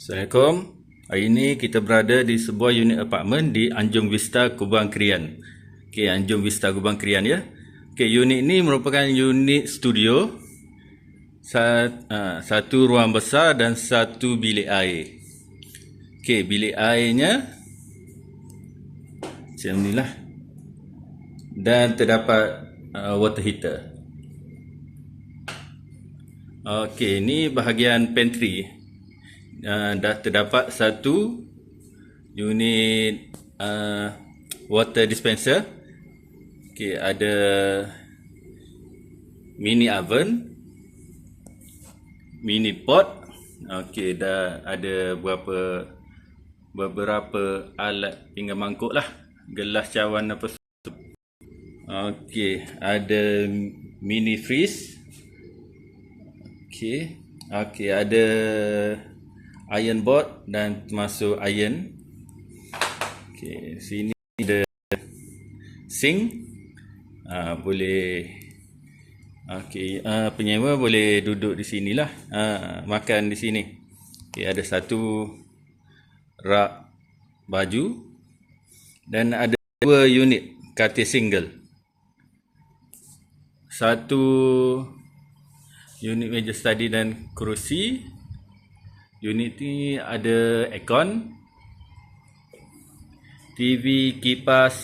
Assalamualaikum. Hari ini kita berada di sebuah unit apartmen di Anjung Vista, Kubang Krian. Okey, Anjung Vista, Kubang Krian ya. Okey, unit ini merupakan unit studio. Uh, satu ruang besar dan satu bilik air. Okey, bilik airnya macam inilah. Dan terdapat uh, water heater. Okey, ini bahagian pantry dah terdapat satu unit uh, water dispenser. Okey, ada mini oven, mini pot. Okey, dah ada beberapa beberapa alat pinggan mangkuk lah. Gelas cawan apa Okey, ada mini freeze. Okey. Okey, ada iron board dan termasuk iron. Okey, sini ada sink. Uh, boleh Okey, uh, penyewa boleh duduk di sinilah. Uh, makan di sini. Okey, ada satu rak baju dan ada dua unit katil single. Satu unit meja study dan kerusi Unit ni ada aircon, TV, kipas,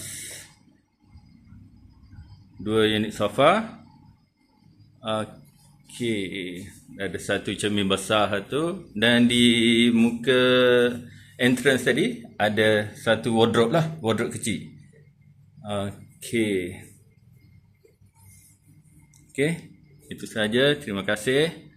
dua unit sofa. Okey, ada satu cermin besar tu dan di muka entrance tadi ada satu wardrobe lah, wardrobe kecil. Okey. Okey, itu saja. Terima kasih.